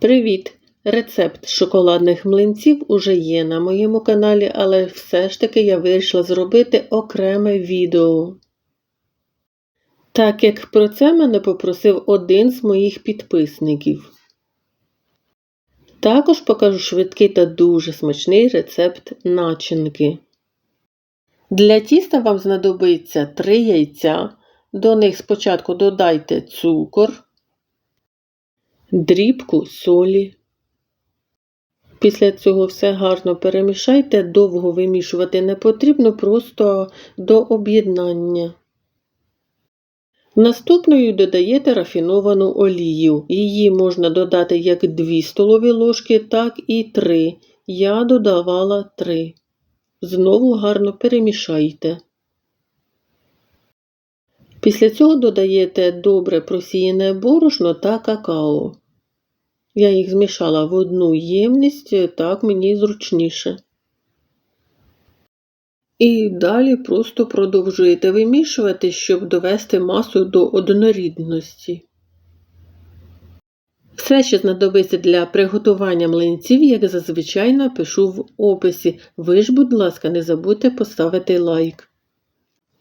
Привіт! Рецепт шоколадних млинців уже є на моєму каналі, але все ж таки я вирішила зробити окреме відео. Так як про це мене попросив один з моїх підписників. Також покажу швидкий та дуже смачний рецепт начинки. Для тіста вам знадобиться 3 яйця. До них спочатку додайте цукор, дрібку солі. Після цього все гарно перемішайте, довго вимішувати не потрібно, просто до об'єднання. Наступною додаєте рафіновану олію. Її можна додати як 2 столові ложки, так і 3. Я додавала 3. Знову гарно перемішайте. Після цього додаєте добре просіяне борошно та какао. Я їх змішала в одну ємність, так мені зручніше. І далі просто продовжуєте вимішувати, щоб довести масу до однорідності. Все, що знадобиться для приготування млинців, як зазвичай напишу в описі. Ви ж, будь ласка, не забудьте поставити лайк.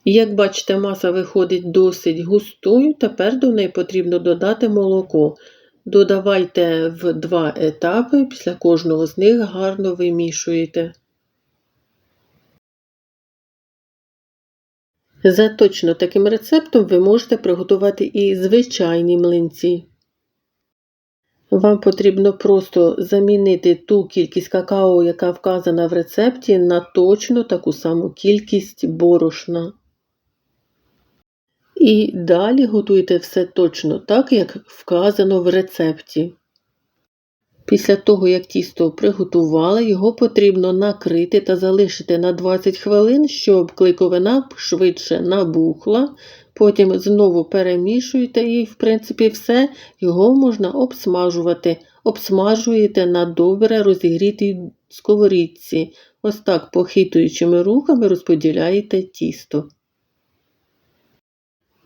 Як бачите, маса виходить досить густою, тепер до неї потрібно додати молоко. Додавайте в два етапи, після кожного з них гарно вимішуєте. За точно таким рецептом ви можете приготувати і звичайні млинці. Вам потрібно просто замінити ту кількість какао, яка вказана в рецепті, на точно таку саму кількість борошна. І далі готуйте все точно так, як вказано в рецепті. Після того, як тісто приготували, його потрібно накрити та залишити на 20 хвилин, щоб клейковина швидше набухла. Потім знову перемішуєте і, в принципі, все, його можна обсмажувати. Обсмажуєте на добре розігрітій сковорідці. Ось так похитуючими рухами розподіляєте тісто.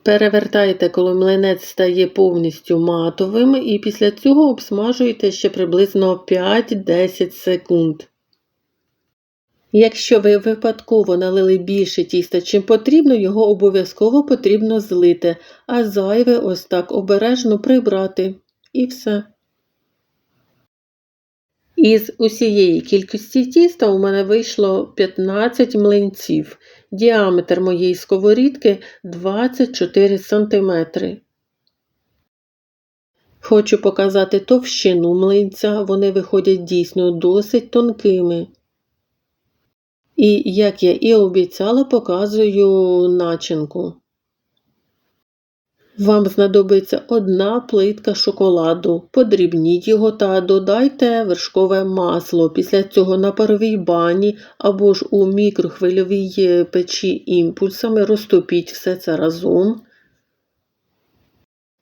Перевертайте, коли млинець стає повністю матовим, і після цього обсмажуєте ще приблизно 5-10 секунд. Якщо ви випадково налили більше тіста, чим потрібно, його обов'язково потрібно злити, а зайве ось так обережно прибрати. І все. Із усієї кількості тіста у мене вийшло 15 млинців. Діаметр моєї сковорідки 24 см. Хочу показати товщину млинця, вони виходять дійсно досить тонкими. І, як я і обіцяла, показую начинку. Вам знадобиться одна плитка шоколаду. Подрібніть його та додайте вершкове масло. Після цього на паровій бані або ж у мікрохвильовій печі імпульсами розтопіть все це разом.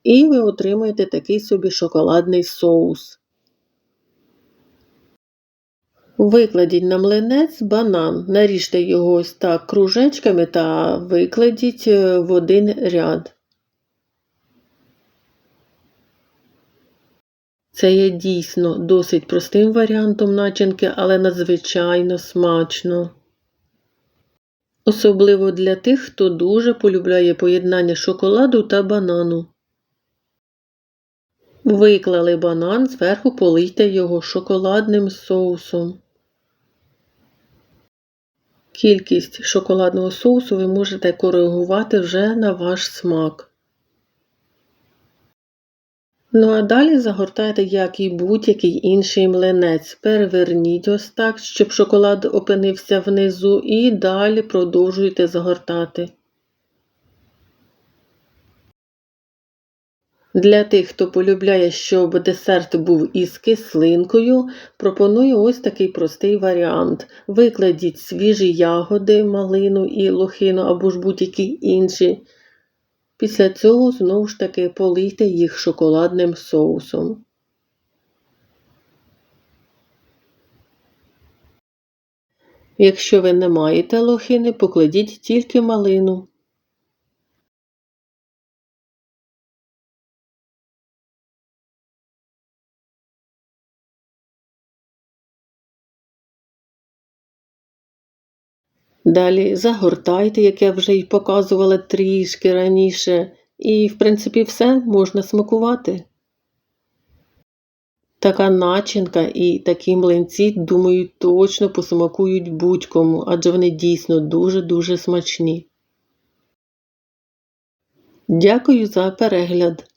І ви отримаєте такий собі шоколадний соус. Викладіть на млинець банан, наріжте його ось так кружечками та викладіть в один ряд. Це є дійсно досить простим варіантом начинки, але надзвичайно смачно. Особливо для тих, хто дуже полюбляє поєднання шоколаду та банану. Виклали банан, зверху полийте його шоколадним соусом. Кількість шоколадного соусу ви можете коригувати вже на ваш смак. Ну а далі загортайте, як і будь-який інший млинець. Переверніть ось так, щоб шоколад опинився внизу, і далі продовжуйте загортати. Для тих, хто полюбляє, щоб десерт був із кислинкою, пропоную ось такий простий варіант. Викладіть свіжі ягоди, малину і лохину або ж будь-які інші. Після цього знову ж таки полийте їх шоколадним соусом. Якщо ви не маєте лохини, покладіть тільки малину. Далі загортайте, як я вже й показувала трішки раніше, і, в принципі, все можна смакувати. Така начинка і такі млинці, думаю, точно посмакують будь-кому, адже вони дійсно дуже-дуже смачні. Дякую за перегляд!